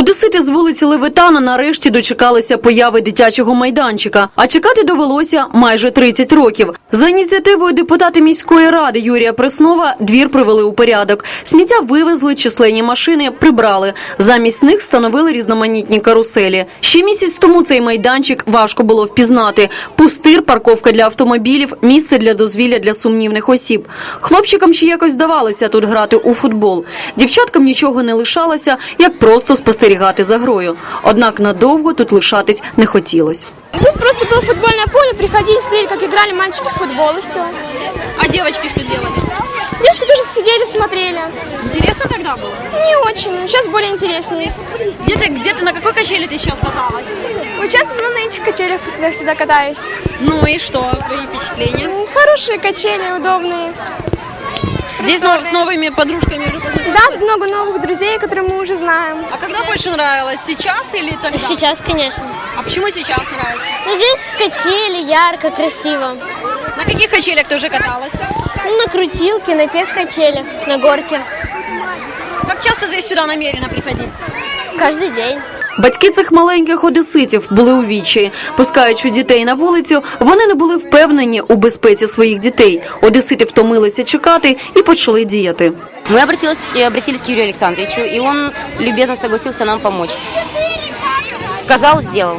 Одесити з вулиці Левитана нарешті дочекалися появи дитячого майданчика, а чекати довелося майже 30 років. За ініціативою депутата міської ради Юрія Преснова двір привели у порядок. Сміття вивезли, численні машини прибрали. Замість них встановили різноманітні каруселі. Ще місяць тому цей майданчик важко було впізнати. Пустир, парковка для автомобілів, місце для дозвілля для сумнівних осіб. Хлопчикам ще якось здавалося тут грати у футбол. Дівчаткам нічого не лишалося, як просто спостерігати за грою. Однак надовго тут лишатись не хотілось. Тут просто было футбольное поле, приходили, смотрели, как играли мальчики в футбол и все. А девочки что делали? Девочки тоже сидели, смотрели. Интересно тогда было? Не очень, сейчас более интереснее. Где ты, где ты, на какой качели ты сейчас каталась? Вот сейчас ну, на этих качелях всегда, всегда катаюсь. Ну и что, твои впечатления? Хорошие качели, удобные. Здесь нов- с новыми подружками уже познакомилась? Да, тут много новых друзей, которые мы уже знаем. А когда больше нравилось, сейчас или тогда? Сейчас, конечно. А почему сейчас нравится? Ну, здесь качели, ярко, красиво. На каких качелях ты уже каталась? Ну, на крутилке, на тех качелях, на горке. Как часто здесь сюда намерена приходить? Каждый день. Батьки цих маленьких одеситів були у вічі. Пускаючи дітей на вулицю, вони не були впевнені у безпеці своїх дітей. Одесити втомилися чекати і почали діяти. Ми обратились, э, обратились к Юрію Олександровичу, і он любезно согласився нам помочь. Сказав, сделал.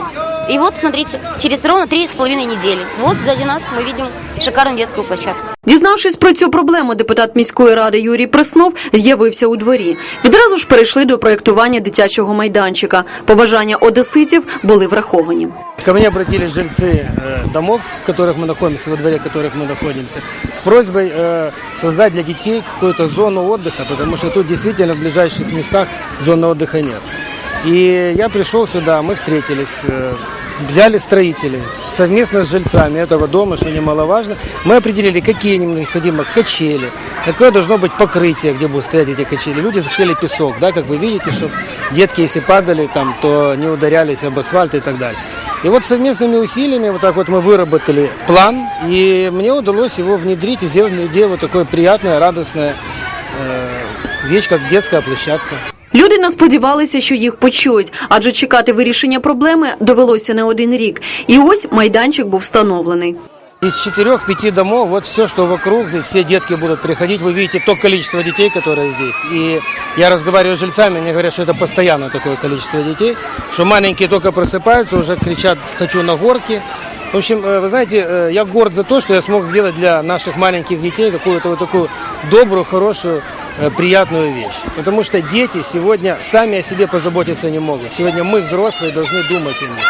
И вот, смотрите, через ровно три с половиной недели. Вот сзади нас мы видим шикарную детскую площадку. Дізнавшись про цю проблему, депутат міської ради Юрій Преснов з'явився у дворі. Відразу ж перейшли до проєктування дитячого майданчика. Побажання одеситів були враховані. Ко мне обратились жильцы э, домов, в которых мы находимся, во дворе которых мы находимся, с просьбой э, создать для детей какую-то зону отдыха, потому что тут действительно в ближайших местах зоны отдыха нет. И я пришел сюда, мы встретились, э, взяли строителей совместно с жильцами этого дома, что немаловажно. Мы определили, какие необходимы качели, какое должно быть покрытие, где будут стоять эти качели. Люди захотели песок, да, как вы видите, чтобы детки, если падали там, то не ударялись об асфальт и так далее. И вот совместными усилиями вот так вот мы выработали план, и мне удалось его внедрить и сделать для людей вот такое приятное, радостное э, вещь, как детская площадка. Люди не сподівалися, що їх почують, адже чекати вирішення проблеми довелося не один рік. І ось майданчик був встановлений. Из четырех-пяти домов, вот все, что вокруг, здесь все детки будут приходить. Вы видите то количество детей, которые здесь. И я разговариваю с жильцами, они говорят, что это постоянно такое количество детей, что маленькие только просыпаются, уже кричат «хочу на горке». В общем, э, вы знаете, э, я горд за то, что я смог сделать для наших маленьких детей какую-то вот такую добрую, хорошую, э, приятную вещь. Потому что дети сегодня сами о себе позаботиться не могут. Сегодня мы, взрослые, должны думать о них.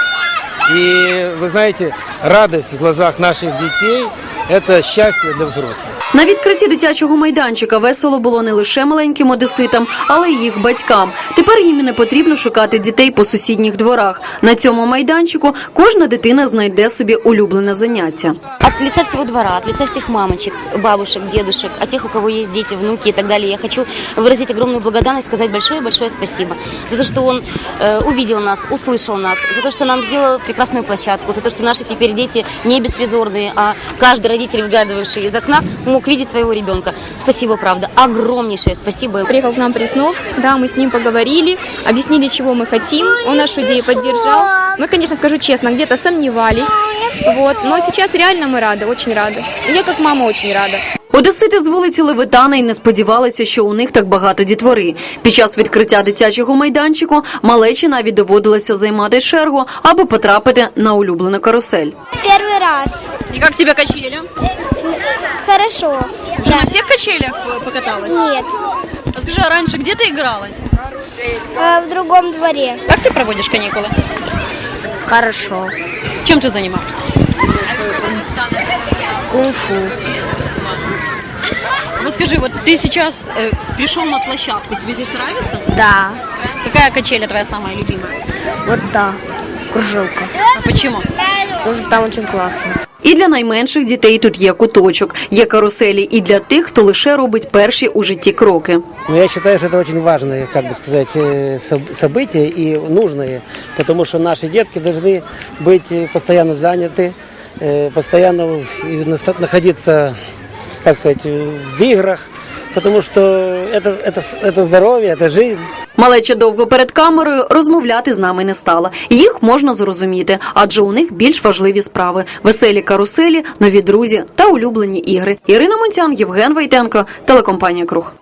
И вы знаете, радость в глазах наших детей – это счастье для взрослых. На відкритті дитячого майданчика весело було не лише маленьким одеситам, але й їх батькам. Тепер їм і не потрібно шукати дітей по сусідніх дворах. На цьому майданчику кожна дитина знайде собі улюблене заняття. От лица всего двора, от лица всех мамочек, бабушек, дедушек, от тех, у кого есть дети, внуки и так далее, я хочу выразить огромную благодарность, сказать большое-большое спасибо за то, что он э, увидел нас, услышал нас, за то, что нам сделал прекрасную площадку, за то, что наши теперь дети не беспризорные, а каждый родитель, выглядывавший из окна, мог видеть своего ребенка. Спасибо, правда, огромнейшее спасибо. Приехал к нам Преснов, да, мы с ним поговорили, объяснили, чего мы хотим, он нашу идею поддержал. Мы, конечно, скажу честно, где-то сомневались, вот, но сейчас реально мы рады, очень рады. Я как мама очень рада. Одесити з вулиці Левитана й не сподівалися, що у них так багато дітвори. Під час відкриття дитячого майданчику малечі навіть доводилося займати чергу, аби потрапити на улюблену карусель. Первый раз. И как тебе качели? Хорошо. Уже на всех качелях э, покаталась? Нет. А скажи, а раньше где ты игралась? в другом дворе. Как ты проводишь каникулы? Хорошо. Чем ты занимаешься? Кунг-фу. Вот скажи, вот ты сейчас э, пришел на площадку, тебе здесь нравится? Да. Какая качеля твоя самая любимая? Вот да. Кружилка. А почему? Потому что там очень классно. І для найменших дітей тут є куточок, є каруселі і для тих, хто лише робить перші у житті кроки. Но я считаю, что это очень важные, как бы сказать, э, соб- события и нужные, потому что наши детки должны быть э, постоянно заняты, э, постоянно и наста- находиться как сказать, в играх, потому что это, это, это здоровье, это жизнь. Малеча довго перед камерою розмовляти з нами не стала. Їх можна зрозуміти, адже у них більш важливі справи: веселі каруселі, нові друзі та улюблені ігри. Ірина Монцян, Євген Вайтенко, телекомпанія Круг.